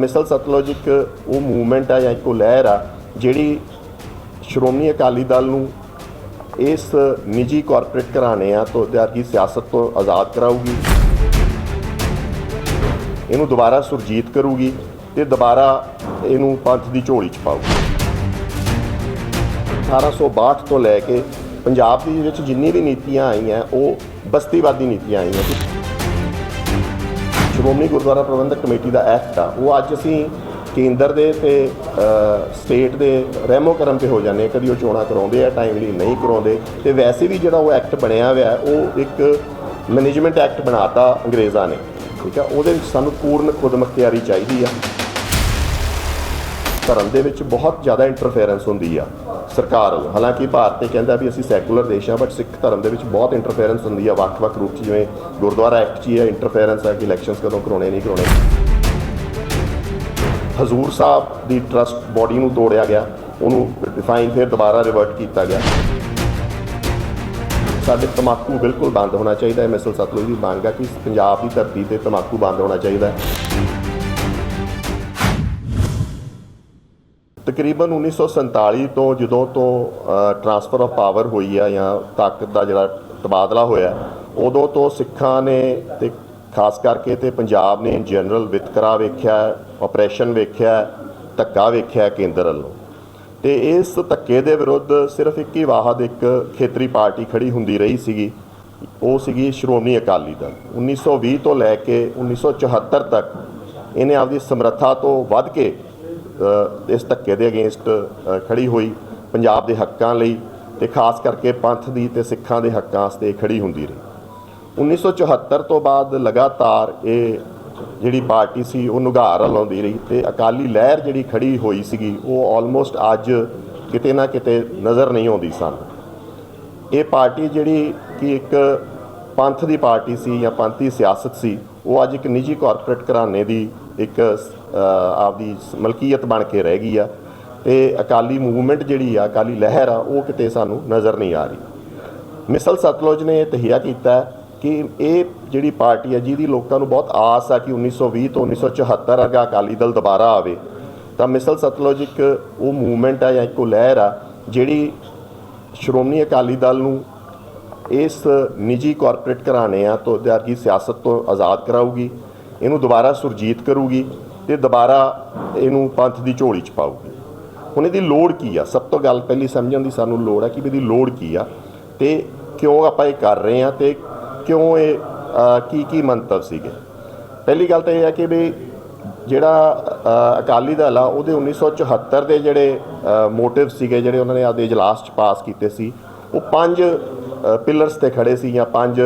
ਮਿਸਲ ਸਤਲੁਜ ਇੱਕ ਉਹ ਮੂਵਮੈਂਟ ਆ ਜਾਂ ਇੱਕ ਉਹ ਲਹਿਰ ਆ, ਜਿਹੜੀ ਸ਼੍ਰੋਮਣੀ ਅਕਾਲੀ ਦਲ ਨੂੰ ਇਸ ਨਿੱਜੀ ਕਾਰਪੋਰੇਟ ਘਰਾਣਿਆਂ ਤੋਂ ਦੀ ਸਿਆਸਤ ਤੋਂ ਆਜ਼ਾਦ ਕਰਾਊਗੀ। ਇਹਨੂੰ ਦੁਬਾਰਾ ਸੁਰਜੀਤ ਕਰੂਗੀ ਤੇ ਦੁਬਾਰਾ ਇਹਨੂੰ ਪੰਥ ਦੀ ਝੋਲੀ ਚ ਪਾਊਗੀ। 1862 ਤੋਂ ਲੈ ਕੇ ਪੰਜਾਬ ਦੇ ਵਿੱਚ ਜਿੰਨੀ ਵੀ ਨੀਤੀਆਂ ਆਈਆਂ, ਉਹ ਬਸਤੀਵਾਦੀ ਨੀਤੀਆਂ ਆਈਆਂ। ਸ਼੍ਰੋਮਣੀ ਗੁਰਦੁਆਰਾ ਪ੍ਰਬੰਧਕ ਕਮੇਟੀ ਦਾ ਐਕਟ ਆ, ਉਹ ਅੱਜ ਅਸੀਂ ਕੇਂਦਰ ਦੇ ਤੇ ਸਟੇਟ ਦੇ ਰਹਿਮੋ ਕਰਮ ਤੇ ਹੋ ਜਾਂਦੇ ਹਾਂ। ਕਦੀ ਉਹ ਚੋਣਾਂ ਕਰਾਉਂਦੇ ਆ ਟਾਈਮਲੀ ਨਹੀਂ ਕਰਾਉਂਦੇ ਤੇ ਵੈਸੇ ਵੀ ਜਿਹੜਾ ਉਹ ਐਕਟ ਬਣਿਆ ਹੋਇਆ, ਉਹ ਇੱਕ ਮੈਨੇਜਮੈਂਟ ਐਕਟ ਬਣਾਤਾ ਅੰਗਰੇਜ਼ਾਂ ਨੇ, ਠੀਕ ਆ ਉਹਦੇ ਵਿੱਚ ਸਾਨੂੰ ਪੂਰਨ ਖੁਦਮੁਖਤਿਆਰੀ ਚਾਹੀਦੀ ਆ ਧਰਮ ਦੇ ਵਿੱਚ ਬਹੁਤ ਜ਼ਿਆਦਾ ਇੰਟਰਫੇਰੈਂਸ ਹੁੰਦੀ ਆ। ਸਰਕਾਰ ਵੱਲੋਂ। ਹਾਲਾਂਕਿ ਭਾਰਤ ਇਹ ਕਹਿੰਦਾ ਵੀ ਅਸੀਂ ਸੈਕੂਲਰ ਦੇਸ਼ ਆ ਬਟ ਸਿੱਖ ਧਰਮ ਦੇ ਵਿੱਚ ਬਹੁਤ ਇੰਟਰਫੇਰੈਂਸ ਹੁੰਦੀ ਆ। ਵੱਖ-ਵੱਖ ਰੂਪ 'ਚ ਜਿਵੇਂ ਗੁਰਦੁਆਰਾ ਐਕਟ 'ਚ ਹੀ ਹੈ ਇੰਟਰਫੇਰੈਂਸ ਆ ਕਿ ਇਲੈਕਸ਼ਨਸ ਕਦੋਂ ਕਰਾਉਣੇ, ਨਹੀਂ ਕਰਾਉਣੇ। ਹਜ਼ੂਰ ਸਾਹਿਬ ਦੀ ਟਰਸਟ ਬੋਡੀ ਨੂੰ ਤੋੜਿਆ ਗਿਆ। ਉਹਨੂੰ ਡਿਫਾਈਨ ਫਿਰ ਦੁਬਾਰਾ ਰਿਵਰਟ ਕੀਤਾ ਗਿਆ। ਸਾਡੇ ਤਮਾਕੂ ਬਿਲਕੁਲ ਬੰਦ ਹੋਣਾ ਚਾਹੀਦਾ। ਹੈ ਮਿਸਲ ਸਤਲੁਜ ਦੀ ਮੰਗ ਹੈ ਕਿ ਪੰਜਾਬ ਦੀ ਧਰਤੀ ਤੇ ਤਮਾਕੂ ਬੰਦ ਹੋਣਾ ਚਾਹੀਦਾ। ਹੈ ਤਕਰੀਬਨ 1947 ਤੋਂ ਜਦੋਂ ਤੋਂ ਟਰਾਂਸਫਰ ਆਫ ਪਾਵਰ ਹੋਈ ਆ ਜਾਂ ਤਾਕਤ ਦਾ ਜਿਹੜਾ ਤਬਾਦਲਾ ਹੋਇਆ, ਉਦੋਂ ਤੋਂ ਸਿੱਖਾਂ ਨੇ ਤੇ ਖਾਸ ਕਰਕੇ ਤੇ ਪੰਜਾਬ ਨੇ ਜਨਰਲ ਵਿਤਕਰਾ ਵੇਖਿਆ ਆਪਰੇਸ਼ਨ ਵੇਖਿਆ, ਧੱਕਾ ਵੇਖਿਆ ਕੇਂਦਰ ਵੱਲੋਂ। ਤੇ ਇਸ ਧੱਕੇ ਦੇ ਵਿਰੁੱਧ ਸਿਰਫ ਇੱਕ ਹੀ ਵਾਹਦ, ਇੱਕ ਖੇਤਰੀ ਪਾਰਟੀ ਖੜੀ ਹੁੰਦੀ ਰਹੀ ਸੀਗੀ, ਉਹ ਸੀਗੀ ਸ਼੍ਰੋਮਣੀ ਅਕਾਲੀ ਦਲ। 1920 ਤੋਂ ਲੈ ਕੇ 1974 ਤੱਕ ਇਹਨੇ ਆਪਦੀ ਸਮਰੱਥਾ ਤੋਂ ਵੱਧ ਕੇ ਇਸ ਧੱਕੇ ਦੇ ਅਗੇਂਸਟ ਖੜੀ ਹੋਈ ਪੰਜਾਬ ਦੇ ਹੱਕਾਂ ਲਈ ਤੇ ਖਾਸ ਕਰਕੇ ਪੰਥ ਦੀ ਤੇ ਸਿੱਖਾਂ ਦੇ ਹੱਕਾਂ ਵਾਸਤੇ ਖੜੀ ਹੁੰਦੀ ਰਹੀ। 1974 ਤੋਂ ਬਾਅਦ ਲਗਾਤਾਰ ਇਹ ਜਿਹੜੀ ਪਾਰਟੀ ਸੀ, ਉਹ ਨੁਗਾਰ ਹਲਾਉਂਦੀ ਰਹੀ ਤੇ ਅਕਾਲੀ ਲਹਿਰ ਜਿਹੜੀ ਖੜੀ ਹੋਈ ਸੀਗੀ, ਉਹ ਆਲਮੋਸਟ ਅੱਜ ਕਿਤੇ ਨਾ ਕਿਤੇ ਨਜ਼ਰ ਨਹੀਂ ਆਉਂਦੀ ਸਨ। ਇਹ ਪਾਰਟੀ ਜਿਹੜੀ ਕਿ ਇੱਕ ਪੰਥ ਦੀ ਪਾਰਟੀ ਸੀ ਜਾਂ ਪੰਥੀ ਸਿਆਸਤ ਸੀ, ਉਹ ਅੱਜ ਇੱਕ ਨਿੱਜੀ ਕਾਰਪੋਰੇਟ ਘਰਾਣੇ ਦੀ ਇੱਕ ਆਪਦੀ ਮਲਕੀਅਤ ਬਣ ਕੇ ਰਹਿ ਗਈ ਆ। ਤੇ ਅਕਾਲੀ ਮੂਵਮੈਂਟ ਜਿਹੜੀ ਆ, ਅਕਾਲੀ ਲਹਿਰ ਆ, ਉਹ ਕਿਤੇ ਸਾਨੂੰ ਨਜ਼ਰ ਨਹੀਂ ਆ ਰਹੀ। ਮਿਸਲ ਸਤਲੁਜ ਨੇ ਇਹ ਤਹੀਆ ਕੀਤਾ ਕਿ ਇਹ ਜਿਹੜੀ ਪਾਰਟੀ ਆ, ਜਿਹਦੀ ਲੋਕਾਂ ਨੂੰ ਬਹੁਤ ਆਸ ਆ ਕਿ 1920 ਤੋਂ 1974 ਵਰਗਾ ਅਕਾਲੀ ਦਲ ਦੁਬਾਰਾ ਆਵੇ, ਤਾਂ ਮਿਸਲ ਸਤਲੁਜ ਇੱਕ ਉਹ ਮੂਵਮੈਂਟ ਆ ਜਾਂ ਇੱਕ ਉਹ ਲਹਿਰ ਆ, ਜਿਹੜੀ ਸ਼੍ਰੋਮਣੀ ਅਕਾਲੀ ਦਲ ਨੂੰ ਇਸ ਨਿੱਜੀ ਕਾਰਪੋਰੇਟ ਘਰਾਣਿਆਂ ਤੋਂ ਦੀ ਸਿਆਸਤ ਤੋਂ ਆਜ਼ਾਦ ਕਰਾਊਗੀ। ਇਹਨੂੰ ਦੁਬਾਰਾ ਸੁਰਜੀਤ ਕਰੂਗੀ ਤੇ ਦੁਬਾਰਾ ਇਹਨੂੰ ਪੰਥ ਦੀ ਝੋਲੀ ਚ ਪਾਊਗੀ। ਹੁਣ ਇਹਦੀ ਲੋੜ ਕੀ ਆ? ਸਭ ਤੋਂ ਗੱਲ ਪਹਿਲੀ ਸਮਝਣ ਦੀ ਸਾਨੂੰ ਲੋੜ ਆ ਕਿ ਵੀ ਇਹਦੀ ਲੋੜ ਕੀ ਆ ਤੇ ਕਿਉਂ ਆਪਾਂ ਇਹ ਕਰ ਰਹੇ ਆ ਤੇ ਕਿਉਂ ਇਹ ਕੀ ਕੀ ਮੰਤਵ ਸੀਗੇ? ਪਹਿਲੀ ਗੱਲ ਤਾਂ ਇਹ ਹੈ ਕਿ ਵੀ ਜਿਹੜਾ ਅਕਾਲੀ ਦਲ ਆ, ਉਹਦੇ 1974 ਦੇ ਜਿਹੜੇ ਮੋਟਿਵ ਸੀਗੇ, ਜਿਹੜੇ ਉਹਨਾਂ ਨੇ ਆਪਦੇ ਇਜਲਾਸ 'ਚ ਪਾਸ ਕੀਤੇ ਸੀ, ਉਹ ਪੰਜ ਪਿਲਰਸ ਤੇ ਖੜੇ ਸੀ ਜਾਂ ਪੰਜ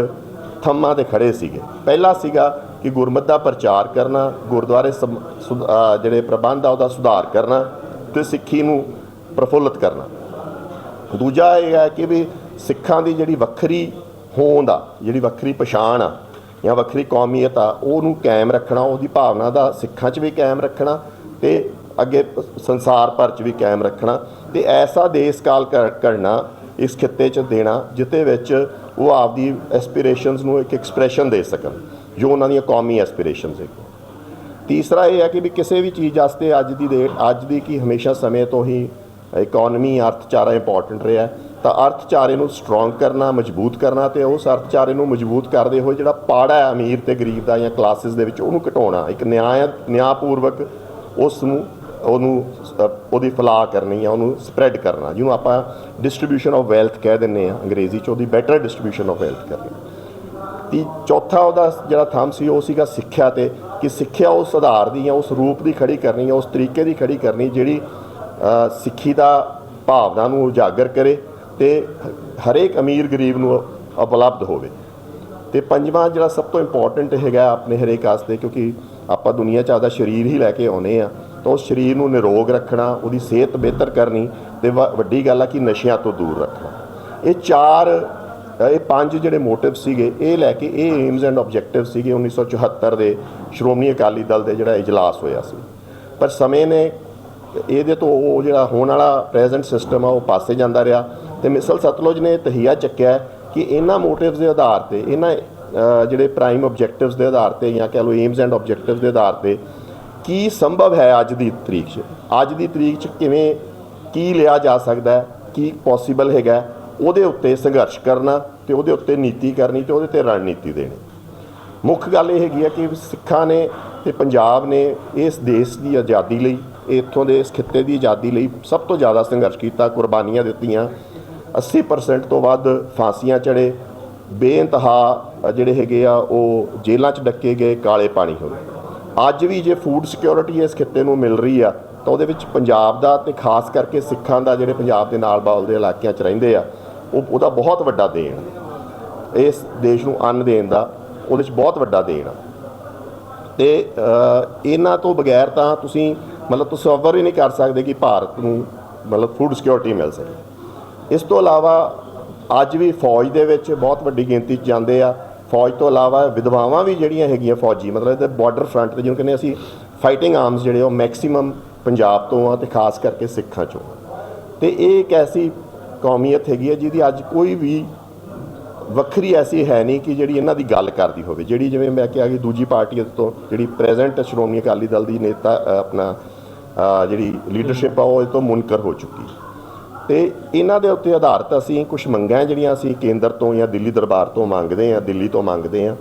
ਥੰਮਾਂ ਤੇ ਖੜੇ ਸੀਗੇ। ਪਹਿਲਾ ਸੀਗਾ ਕਿ ਗੁਰਮਤ ਦਾ ਪ੍ਰਚਾਰ ਕਰਨਾ, ਗੁਰਦੁਆਰੇ ਸਮ- ਸੁਧ- ਜਿਹੜੇ ਪ੍ਰਬੰਧ ਆ ਉਹਦਾ ਸੁਧਾਰ ਕਰਨਾ ਤੇ ਸਿੱਖੀ ਨੂੰ ਪ੍ਰਫੁੱਲਤ ਕਰਨਾ। ਦੂਜਾ ਇਹ ਹੈ ਕਿ ਵੀ ਸਿੱਖਾਂ ਦੀ ਜਿਹੜੀ ਵੱਖਰੀ ਹੋਂਦ ਆ, ਜਿਹੜੀ ਵੱਖਰੀ ਪਛਾਣ ਆ ਜਾਂ ਵੱਖਰੀ ਕੌਮੀਅਤ ਆ, ਉਹਨੂੰ ਕਾਇਮ ਰੱਖਣਾ, ਉਹਦੀ ਭਾਵਨਾ ਦਾ ਸਿੱਖਾਂ 'ਚ ਵੀ ਕਾਇਮ ਰੱਖਣਾ ਤੇ ਅੱਗੇ ਸੰਸਾਰ ਭਰ 'ਚ ਵੀ ਕਾਇਮ ਰੱਖਣਾ ਤੇ ਐਸਾ ਦੇਸ਼ ਕਾਲ ਕਰ- ਕਰਨਾ, ਇਸ ਖਿੱਤੇ 'ਚ ਦੇਣਾ, ਜਿੱਤੇ ਵਿੱਚ ਉਹ ਆਪਦੀ ਐਸਪੀਰੇਸ਼ਨਸ ਨੂੰ ਇੱਕ ਐਕਸਪ੍ਰੈਸ਼ਨ ਦੇ ਸਕਣ। ਜੋ ਉਹਨਾਂ ਦੀਆਂ ਕੌਮੀ ਐਸਪੀਰੇਸ਼ਨਸ ਹੈਗੀਆਂ ਤੀਸਰਾ ਇਹ ਹੈ ਕਿ ਵੀ ਕਿਸੇ ਵੀ ਚੀਜ਼ ਵਾਸਤੇ ਅੱਜ ਦੀ ਡੇਟ ਅੱਜ ਦੀ ਕੀ ਹਮੇਸ਼ਾ ਸਮੇਂ ਤੋਂ ਹੀ ਇਕਨੋਮੀ ਅਰਥਚਾਰਾ ਇੰਪੋਰਟੈਂਟ ਰਿਹਾ ਤਾਂ ਅਰਥਚਾਰੇ ਨੂੰ ਸਟਰੋਂਗ ਕਰਨਾ, ਮਜ਼ਬੂਤ ਕਰਨਾ ਤੇ ਉਸ ਅਰਥਚਾਰੇ ਨੂੰ ਮਜ਼ਬੂਤ ਕਰਦੇ ਹੋਏ ਜਿਹੜਾ ਪਾੜਾ ਹੈ ਅਮੀਰ ਤੇ ਗਰੀਬ ਦਾ ਜਾਂ ਕਲਾਸਿਸ ਦੇ ਵਿੱਚ, ਉਹਨੂੰ ਘਟਾਉਣਾ, ਇੱਕ ਨਿਆਂ, ਨਿਆਂਪੂਰਵਕ ਉਸ ਨੂੰ, ਉਹਨੂੰ ਉਹਦੀ ਫਲਾਹ ਕਰਨੀ ਆ ਉਹਨੂੰ ਸਪਰੈਡ ਕਰਨਾ, ਜਿਹਨੂੰ ਆਪਾਂ ਡਿਸਟ੍ਰੀਬਿਊਸ਼ਨ ਆਫ ਵੈਲਥ ਕਹਿ ਦਿੰਦੇ ਆ ਅੰਗਰੇਜ਼ੀ ਚ ਉਹਦੀ ਬੈਟਰ ਡਿਸਟ੍ਰੀਬਿਊਸ਼ਨ ਆਫ ਵੈਲਥ ਕਰਨੀ। ਤੀ ਚੌਥਾ ਉਹਦਾ ਜਿਹੜਾ ਥੰਮ ਸੀ, ਉਹ ਸੀਗਾ ਸਿੱਖਿਆ ਤੇ, ਕਿ ਸਿੱਖਿਆ ਉਸ ਆਧਾਰ ਦੀ ਜਾਂ ਉਸ ਰੂਪ ਦੀ ਖੜੀ ਕਰਨੀ ਹੈ ਉਸ ਤਰੀਕੇ ਦੀ ਖੜੀ ਕਰਨੀ ਜਿਹੜੀ ਸਿੱਖੀ ਦਾ ਭਾਵਨਾ ਨੂੰ ਉਜਾਗਰ ਕਰੇ ਤੇ ਹ- ਹਰੇਕ ਅਮੀਰ ਗਰੀਬ ਨੂੰ ਉਪਲਬਧ ਹੋਵੇ। ਤੇ ਪੰਜਵਾਂ ਜਿਹੜਾ ਸਭ ਤੋਂ ਇੰਪੋਰਟੈਂਟ ਹੈਗਾ ਆਪਣੇ ਹਰੇਕ ਵਾਸਤੇ, ਕਿਉਂਕਿ ਆਪਾਂ ਦੁਨੀਆ 'ਚ ਆਪਦਾ ਸਰੀਰ ਹੀ ਲੈ ਕੇ ਆਉਨੇ ਆ ਤਾਂ ਉਸ ਸਰੀਰ ਨੂੰ ਨਿਰੋਗ ਰੱਖਣਾ, ਉਹਦੀ ਸਿਹਤ ਬਿਹਤਰ ਕਰਨੀ ਤੇ ਵ- ਵੱਡੀ ਗੱਲ ਆ ਕਿ ਨਸ਼ਿਆਂ ਤੋਂ ਦੂਰ ਰੱਖਣਾ। ਇਹ ਚਾਰ ਇਹ ਪੰਜ ਜਿਹੜੇ ਮੋਟਿਵ ਸੀਗੇ, ਇਹ ਲੈ ਕੇ ਇਹ ਏਮਸ ਐਂਡ ਆਬਜੈਕਟਿਵ ਸੀਗੇ 1974 ਦੇ ਸ਼੍ਰੋਮਣੀ ਅਕਾਲੀ ਦਲ ਦੇ ਜਿਹੜਾ ਇਜਲਾਸ ਹੋਇਆ ਸੀ। ਪਰ ਸਮੇਂ ਨੇ ਇਹਦੇ ਤੋਂ ਉਹ ਜਿਹੜਾ ਹੋਣ ਵਾਲਾ ਪ੍ਰੈਜ਼ੈਂਟ ਸਿਸਟਮ ਆ, ਉਹ ਪਾਸੇ ਜਾਂਦਾ ਰਿਹਾ ਤੇ ਮਿਸਲ ਸਤਲੁਜ ਨੇ ਤਹੀਆ ਚੱਕਿਆ ਕਿ ਇਹਨਾਂ ਮੋਟਿਵਸ ਦੇ ਆਧਾਰ ਤੇ, ਇਹਨਾਂ ਜਿਹੜੇ ਪ੍ਰਾਈਮ ਆਬਜੈਕਟਿਵਸ ਦੇ ਆਧਾਰ ਤੇ ਜਾਂ ਕਹ ਲਓ ਏਮਸ ਐਂਡ ਆਬਜੈਕਟਿਵਸ ਦੇ ਆਧਾਰ ਤੇ ਕੀ ਸੰਭਵ ਹੈ ਅੱਜ ਦੀ ਤਰੀਕ 'ਚ? ਅੱਜ ਦੀ ਤਰੀਕ 'ਚ ਕਿਵੇਂ, ਕੀ ਲਿਆ ਜਾ ਸਕਦਾ ਹੈ? ਕੀ ਪੋਸੀਬਲ ਹੈਗਾ ਉਹਦੇ ਉੱਤੇ ਸੰਘਰਸ਼ ਕਰਨਾ ਤੇ ਉਹਦੇ ਉੱਤੇ ਨੀਤੀ ਕਰਨੀ ਤੇ ਉਹਦੇ ਤੇ ਰਣਨੀਤੀ ਦੇਣੀ। ਮੁੱਖ ਗੱਲ ਇਹ ਹੈਗੀ ਆ ਕਿ ਸਿੱਖਾਂ ਨੇ ਤੇ ਪੰਜਾਬ ਨੇ ਇਸ ਦੇਸ਼ ਦੀ ਆਜ਼ਾਦੀ ਲਈ, ਇੱਥੋਂ ਦੇ ਇਸ ਖਿੱਤੇ ਦੀ ਆਜ਼ਾਦੀ ਲਈ ਸਭ ਤੋਂ ਜ਼ਿਆਦਾ ਸੰਘਰਸ਼ ਕੀਤਾ, ਕੁਰਬਾਨੀਆਂ ਦਿੱਤੀਆਂ। 80% ਤੋਂ ਵੱਧ ਫਾਂਸੀਆਂ ਚੜੇ ਬੇਇੰਤਹਾ ਜਿਹੜੇ ਹੈਗੇ ਆ, ਉਹ ਜੇਲ੍ਹਾਂ 'ਚ ਡੱਕੇ ਗਏ, ਕਾਲੇ ਪਾਣੀ ਹੋਏ। ਅੱਜ ਵੀ ਜੇ ਫੂਡ ਸਿਕਿਉਰਿਟੀ ਇਸ ਖਿੱਤੇ ਨੂੰ ਮਿਲ ਰਹੀ ਆ, ਤਾਂ ਉਹਦੇ ਵਿੱਚ ਪੰਜਾਬ ਦਾ ਤੇ ਖਾਸ ਕਰਕੇ ਸਿੱਖਾਂ ਦਾ ਜਿਹੜੇ ਪੰਜਾਬ ਦੇ ਨਾਲ ਬਾਲਦੇ ਇਲਾਕਿਆਂ 'ਚ ਰਹਿੰਦੇ ਆ ਉਹ ਉਹਦਾ ਬਹੁਤ ਵੱਡਾ ਦੇਣ। ਇਸ ਦੇਸ਼ ਨੂੰ ਅੰਨ ਦੇਣ ਦਾ ਉਹਦੇ 'ਚ ਬਹੁਤ ਵੱਡਾ ਦੇਣ। ਆ ਤੇ ਇਹਨਾਂ ਤੋਂ ਬਗੈਰ ਤਾਂ ਤੁਸੀਂ ਮਤਲਬ ਤਸੱਵਰ ਹੀ ਨਹੀਂ ਕਰ ਸਕਦੇ ਕਿ ਭਾਰਤ ਨੂੰ ਮਤਲਬ ਫੂਡ ਸਿਕਿਉਰਿਟੀ ਮਿਲ ਸਕੇ। ਇਸ ਤੋਂ ਇਲਾਵਾ ਅੱਜ ਵੀ ਫੌਜ ਦੇ ਵਿੱਚ ਬਹੁਤ ਵੱਡੀ ਗਿਣਤੀ 'ਚ ਜਾਂਦੇ ਆ। ਫੌਜ ਤੋਂ ਇਲਾਵਾ ਵਿਧਵਾਵਾਂ ਵੀ ਜਿਹੜੀਆਂ ਹੈਗੀਆਂ ਫੌਜੀ, ਮਤਲਬ ਇਹਦੇ ਬਾਰਡਰ ਫਰੰਟ ਤੇ ਜਿਹਨੂੰ ਕਹਿੰਦੇ ਅਸੀਂ ਫਾਈਟਿੰਗ ਆਰਮਸ ਜਿਹੜੇ ਉਹ ਮੈਕਸਿਮਮ ਪੰਜਾਬ ਤੋਂ ਆ ਤੇ ਖਾਸ ਕਰਕੇ ਸਿੱਖਾਂ ਚੋਂ। ਤੇ ਇਹ ਇੱਕ ਐਸੀ ਕੌਮੀਅਤ ਹੈਗੀ ਹੈ, ਜਿਹਦੀ ਅੱਜ ਕੋਈ ਵੀ ਵੱਖਰੀ ਐਸੀ ਹੈ ਨਹੀਂ ਕਿ ਜਿਹੜੀ ਇਹਨਾਂ ਦੀ ਗੱਲ ਕਰਦੀ ਹੋਵੇ। ਜਿਹੜੀ ਜਿਵੇਂ ਮੈਂ ਕਿਹਾ ਕਿ ਦੂਜੀ ਪਾਰਟੀ ਤੋਂ ਜਿਹੜੀ ਪ੍ਰੈਜ਼ੈਂਟ ਸ਼੍ਰੋਮਣੀ ਅਕਾਲੀ ਦਲ ਦੀ ਨੇਤਾ ਆਪਣਾ ਜਿਹੜੀ ਲੀਡਰਸ਼ਿਪ ਆ, ਉਹ ਇਹ ਤੋਂ ਮੁਨਕਰ ਹੋ ਚੁੱਕੀ। ਤੇ ਇਹਨਾਂ ਦੇ ਉੱਤੇ ਆਧਾਰਿਤ ਅਸੀਂ ਕੁਝ ਮੰਗਾਂ ਜਿਹੜੀਆਂ ਅਸੀਂ ਕੇਂਦਰ ਤੋਂ ਜਾਂ ਦਿੱਲੀ ਦਰਬਾਰ ਤੋਂ ਮੰਗਦੇ ਆ ਦਿੱਲੀ ਤੋਂ ਮੰਗਦੇ ਆ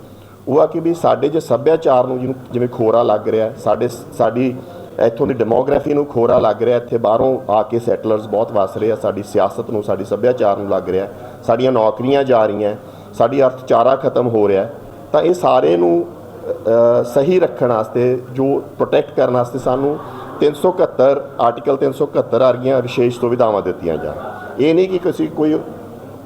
ਉਹ ਆ ਕਿ ਵੀ ਸਾਡੇ ਜੇ ਸੱਭਿਆਚਾਰ ਨੂੰ ਜਿਹਨੂੰ, ਜਿਵੇਂ ਖੋਰਾ ਲੱਗ ਰਿਹਾ, ਸਾਡੇ ਸਾਡੀ ਇੱਥੋਂ ਦੀ ਡੈਮੋਗ੍ਰਾਫੀ ਨੂੰ ਖੋਰਾ ਲੱਗ ਰਿਹਾ, ਇੱਥੇ ਬਾਹਰੋਂ ਆ ਕੇ ਸੈਟਲਰਸ ਬਹੁਤ ਵਸ ਰਹੇ ਆ, ਸਾਡੀ ਸਿਆਸਤ ਨੂੰ, ਸਾਡੀ ਸੱਭਿਆਚਾਰ ਨੂੰ ਲੱਗ ਰਿਹਾ, ਸਾਡੀਆਂ ਨੌਕਰੀਆਂ ਜਾ ਰਹੀਆਂ, ਸਾਡੀ ਅਰਥਚਾਰਾ ਖਤਮ ਹੋ ਰਿਹਾ, ਤਾਂ ਇਹ ਸਾਰੇ ਨੂੰ ਸਹੀ ਰੱਖਣ ਵਾਸਤੇ, ਜੋ ਪ੍ਰੋਟੈਕਟ ਕਰਨ ਵਾਸਤੇ ਸਾਨੂੰ 371 ਆਰਟੀਕਲ 371 ਵਰਗੀਆਂ ਵਿਸ਼ੇਸ਼ ਸੁਵਿਧਾਵਾਂ ਦਿੱਤੀਆਂ ਜਾਣ। ਇਹ ਨਹੀਂ ਕਿ ਕਿਸੇ ਕੋਈ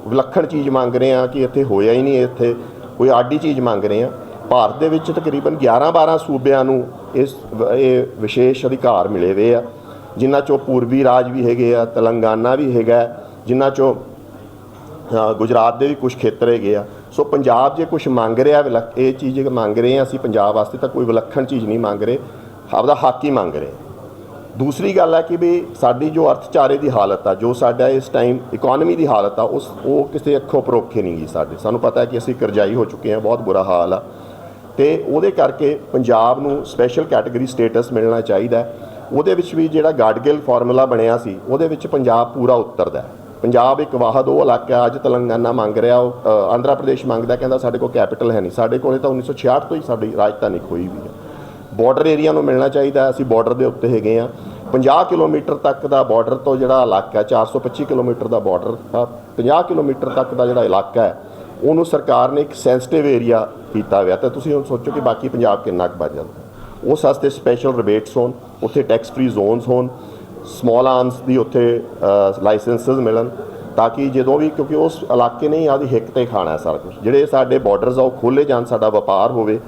ਵਿਲੱਖਣ ਚੀਜ਼ ਮੰਗ ਰਹੇ ਆ ਕਿ ਇੱਥੇ ਹੋਇਆ ਹੀ ਨਹੀਂ, ਇੱਥੇ ਕੋਈ ਆਡੀ ਚੀਜ਼ ਮੰਗ ਰਹੇ ਆ ਭਾਰਤ ਦੇ ਵਿੱਚ ਤਕਰੀਬਨ 11-12 ਸੂਬਿਆਂ ਨੂੰ ਇਸ ਇਹ ਵਿਸ਼ੇਸ਼ ਅਧਿਕਾਰ ਮਿਲੇ ਹੋਏ ਆ, ਜਿਨ੍ਹਾਂ ਚੋਂ ਪੂਰਬੀ ਰਾਜ ਵੀ ਹੈਗੇ ਆ, ਤੇਲੰਗਾਨਾ ਵੀ ਹੈਗਾ, ਜਿਨ੍ਹਾਂ ਚੋਂ ਗੁਜਰਾਤ ਦੇ ਵੀ ਕੁਝ ਖੇਤਰ ਹੈਗੇ ਆ। ਸੋ ਪੰਜਾਬ ਜੇ ਕੁਝ ਮੰਗ ਰਿਹਾ, ਵਿਲੱਖ- ਇਹ ਚੀਜ਼ ਜੇ ਮੰਗ ਰਹੇ ਆ, ਅਸੀਂ ਪੰਜਾਬ ਵਾਸਤੇ ਤਾਂ ਕੋਈ ਵਿਲੱਖਣ ਚੀਜ਼ ਨਹੀਂ ਮੰਗ ਰਹੇ, ਆਪਦਾ ਹੱਕ ਹੀ ਮੰਗ ਰਹੇ। ਦੂਸਰੀ ਗੱਲ ਹੈ ਕਿ ਵੀ ਸਾਡੀ ਜੋ ਅਰਥਚਾਰੇ ਦੀ ਹਾਲਤ ਆ, ਜੋ ਸਾਡਾ ਇਸ ਟਾਈਮ ਇਕਨੋਮੀ ਦੀ ਹਾਲਤ ਆ, ਉਸ, ਉਹ ਕਿਸੇ ਅੱਖੋਂ ਪਰੋਖੇ ਨਹੀਂ ਗਈ ਸਾਡੇ। ਸਾਨੂੰ ਪਤਾ ਹੈ ਕਿ ਅਸੀਂ ਕਰਜ਼ਾਈ ਹੋ ਚੁੱਕੇ ਹਾਂ ਬਹੁਤ ਬੁਰਾ ਹਾਲ ਆ। ਤੇ ਉਹਦੇ ਕਰਕੇ ਪੰਜਾਬ ਨੂੰ ਸਪੈਸ਼ਲ ਕੈਟਾਗਰੀ ਸਟੇਟਸ ਮਿਲਣਾ ਚਾਹੀਦਾ ਹੈ। ਉਹਦੇ ਵਿੱਚ ਵੀ ਜਿਹੜਾ ਗਾਡਗਿਲ ਫਾਰਮੂਲਾ ਬਣਿਆ ਸੀ, ਉਹਦੇ ਵਿੱਚ ਪੰਜਾਬ ਪੂਰਾ ਉਤਰਦਾ ਹੈ। ਪੰਜਾਬ ਇੱਕ ਵਾਹਦ, ਉਹ ਇਲਾਕਾ ਅੱਜ ਤੇਲੰਗਾਨਾ ਮੰਗ ਰਿਹਾ, ਉਹ ਆਂਧਰਾ ਪ੍ਰਦੇਸ਼ ਮੰਗਦਾ, ਕਹਿੰਦਾ ਸਾਡੇ ਕੋਲ ਕੈਪੀਟਲ ਹੈ ਨਹੀਂ। ਸਾਡੇ ਕੋਲੇ ਤਾਂ 1966 ਤੋਂ ਹੀ ਸਾਡੀ ਰਾਜਧਾਨੀ ਖੋਈ ਵੀ ਹੈ। ਬਾਰਡਰ ਏਰੀਆ ਨੂੰ ਮਿਲਣਾ ਚਾਹੀਦਾ ਅਸੀਂ ਬਾਰਡਰ ਦੇ ਉੱਤੇ ਹੈਗੇ ਆ 50 ਕਿਲੋਮੀਟਰ ਤੱਕ ਦਾ ਬਾਰਡਰ ਤੋਂ ਜਿਹੜਾ ਇਲਾਕਾ ਹੈ 425 ਕਿਲੋਮੀਟਰ ਦਾ ਬਾਰਡਰ ਆ। 50 ਕਿਲੋਮੀਟਰ ਤੱਕ ਦਾ ਜਿਹੜਾ ਇਲਾਕਾ ਹੈ, ਉਹਨੂੰ ਸਰਕਾਰ ਨੇ ਇੱਕ ਸੈਂਸਿਟਿਵ ਏਰੀਆ ਕੀਤਾ ਹੋਇਆ ਤਾਂ ਤੁਸੀਂ ਹੁਣ ਸੋਚੋ ਕਿ ਬਾਕੀ ਪੰਜਾਬ ਕਿੰਨਾ ਕੁ ਬਚ ਜਾਂਦਾ। ਉਸ ਵਾਸਤੇ ਸਪੈਸ਼ਲ ਰਿਬੇਟਸ ਹੋਣ ਉੱਥੇ ਟੈਕਸ ਫ੍ਰੀ ਜ਼ੋਨਸ ਹੋਣ ਸਮਾਲ ਆਰਮਸ ਦੀ ਉੱਥੇ ਲਾਇਸੈਂਸਸ ਮਿਲਣ ਤਾਂ ਕਿ ਜਦੋਂ ਵੀ ਕਿਉਂਕਿ ਉਸ ਇਲਾਕੇ ਨੇ ਹੀ ਆਪਦੀ ਹਿੱਕ ਤੇ ਖਾਣਾ ਸਾਰਾ ਕੁਝ ਜਿਹੜੇ ਸਾਡੇ ਬਾਰਡਰਸ ਆ ਉਹ ਖੋਲੇ ਜਾਣ ਸਾਡਾ ਵਪਾਰ ਹੋਵੇ।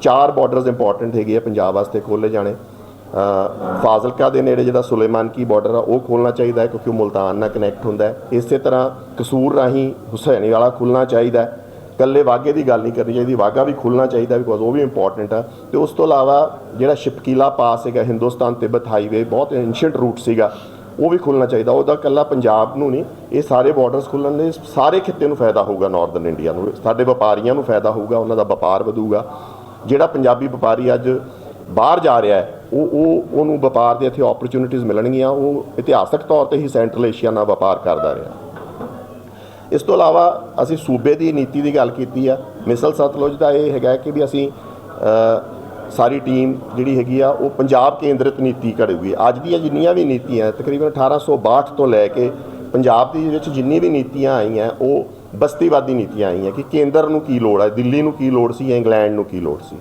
ਚਾਰ ਬਾਰਡਰਸ ਇੰਪੋਰਟੈਂਟ ਹੈਗੇ ਆ ਪੰਜਾਬ ਵਾਸਤੇ ਖੋਲੇ ਜਾਣੇ। ਅ, ਫਾਜ਼ਿਲਕਾ ਦੇ ਨੇੜੇ ਜਿਹੜਾ ਸੁਲੇਮਾਨ ਕੀ ਬਾਰਡਰ ਆ ਉਹ ਖੋਲਣਾ ਚਾਹੀਦਾ ਹੈ ਕਿਉਂਕਿ ਉਹ ਮੁਲਤਾਨ ਨਾਲ ਕਨੈਕਟ ਹੁੰਦਾ ਹੈ। ਇਸੇ ਤਰ੍ਹਾਂ ਕਸੂਰ ਰਾਹੀਂ ਹੁਸੈਨੀ ਵਾਲਾ ਖੁੱਲਣਾ ਚਾਹੀਦਾ ਹੈ। ਕੱਲੇ ਵਾਗੇ ਦੀ ਗੱਲ ਨਹੀਂ ਕਰਨੀ ਚਾਹੀਦੀ, ਵਾਗਾ ਵੀ ਖੁੱਲਣਾ ਚਾਹੀਦਾ ਬਿਕੋਜ਼ ਉਹ ਵੀ ਇੰਪੋਰਟੈਂਟ ਆ। ਤੇ ਉਸ ਤੋਂ ਇਲਾਵਾ ਜਿਹੜਾ ਸ਼ਿਪਕੀਲਾ ਪਾਸ ਹੈਗਾ ਹਿੰਦੁਸਤਾਨ ਤਿੱਬਤ ਹਾਈਵੇ ਬਹੁਤ ਐਂਸ਼ੀਅੰਟ ਰੂਟ ਸੀਗਾ, ਉਹ ਵੀ ਖੁੱਲਣਾ ਚਾਹੀਦਾ। ਉਹਦਾ ਕੱਲਾ ਪੰਜਾਬ ਨੂੰ ਨਹੀਂ, ਇਹ ਸਾਰੇ ਬਾਰਡਰਸ ਖੁੱਲਣ ਦੇ ਸਾਰੇ ਖਿੱਤੇ ਨੂੰ ਫਾਇਦਾ ਹੋਊਗਾ ਨਾਰਥਰਨ ਇੰਡੀਆ ਨੂੰ। ਸਾਡੇ ਵਪਾਰੀਆਂ ਨੂੰ ਫਾਇਦਾ ਹੋਊਗਾ, ਉਹਨਾਂ ਦਾ ਵਪਾਰ ਵਧੂਗਾ। ਜਿਹੜਾ ਪੰਜਾਬੀ ਵਪਾਰੀ ਅੱਜ ਬਾਹਰ ਜਾ ਰਿਹਾ ਹੈ, ਉਹ ਉਹ, ਉਹਨੂੰ ਵਪਾਰ ਦੇ ਇੱਥੇ ਓਪਰਚ्युनिटीज ਮਿਲਣਗੀਆਂ, ਉਹ ਇਤਿਹਾਸਕ ਤੌਰ ਤੇ ਹੀ ਸੈਂਟਰਲ ਏਸ਼ੀਆ ਨਾਲ ਵਪਾਰ ਕਰਦਾ ਰਿਹਾ। ਇਸ ਤੋਂ ਇਲਾਵਾ ਅਸੀਂ ਸੂਬੇ ਦੀ ਨੀਤੀ ਦੀ ਗੱਲ ਕੀਤੀ ਆ। ਮਿਸਲ ਸਤਲੁਜ ਦਾ ਇਹ ਹੈਗਾ ਕਿ ਵੀ ਅਸੀਂ ਸਾਰੀ ਟੀਮ ਜਿਹੜੀ ਹੈਗੀ ਆ, ਉਹ ਪੰਜਾਬ ਕੇਂਦਰਿਤ ਨੀਤੀ ਘੜੂਗੀ ਅੱਜ ਦੀਆਂ ਜਿੰਨੀਆਂ ਵੀ ਨੀਤੀਆਂ, ਤਕਰੀਬਨ 1862 ਤੋਂ ਲੈ ਕੇ ਪੰਜਾਬ ਦੇ ਵਿੱਚ ਜਿੰਨੀ ਵੀ ਨੀਤੀਆਂ ਆਈਆਂ, ਉਹ ਬਸਤੀਵਾਦੀ ਨੀਤੀਆਂ ਆਈਆਂ ਕਿ ਕੇਂਦਰ ਨੂੰ ਕੀ ਲੋੜ ਹੈ ਦਿੱਲੀ ਨੂੰ ਕੀ ਲੋੜ ਸੀ ਜਾਂ ਇੰਗਲੈਂਡ ਨੂੰ ਕੀ ਲੋੜ ਸੀ।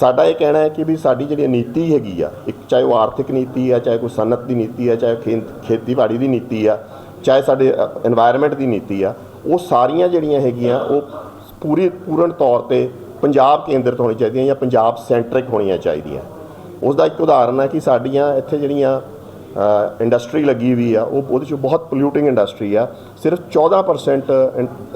ਸਾਡਾ ਇਹ ਕਹਿਣਾ ਹੈ ਕਿ ਵੀ ਸਾਡੀ ਜਿਹੜੀ ਨੀਤੀ ਹੈਗੀ ਆ, ਇੱਕ ਚਾਹੇ ਉਹ ਆਰਥਿਕ ਨੀਤੀ ਆ, ਚਾਹੇ ਕੋਈ ਸਨਅਤ ਦੀ ਨੀਤੀ ਆ, ਚਾਹੇ ਖੇ- ਖੇਤੀਬਾੜੀ ਦੀ ਨੀਤੀ ਆ ਚਾਹੇ ਸਾਡੇ এনवायरमेंट ਦੀ ਨੀਤੀ ਆ, ਉਹ ਸਾਰੀਆਂ ਜਿਹੜੀਆਂ ਹੈਗੀਆਂ, ਉਹ ਪੂਰੀ, ਪੂਰਨ ਤੌਰ ਤੇ ਪੰਜਾਬ ਕੇਂਦਰਿਤ ਹੋਣੀ ਚਾਹੀਦੀਆਂ ਜਾਂ ਪੰਜਾਬ ਸੈਂਟਰਿਕ ਹੋਣੀਆਂ ਚਾਹੀਦੀਆਂ। ਉਸ ਦਾ ਇੱਕ ਉਦਾਹਰਨ ਹੈ ਕਿ ਸਾਡੀਆਂ ਇੱਥੇ ਜਿਹੜੀਆਂ ਇੰਡਸਟਰੀ ਲੱਗੀ ਹੋਈ ਆ, ਉਹ ਉਹਦੇ ਚ ਬਹੁਤ ਪੋਲੂਟਿੰਗ ਇੰਡਸਟਰੀ ਆ। ਸਿਰਫ 14%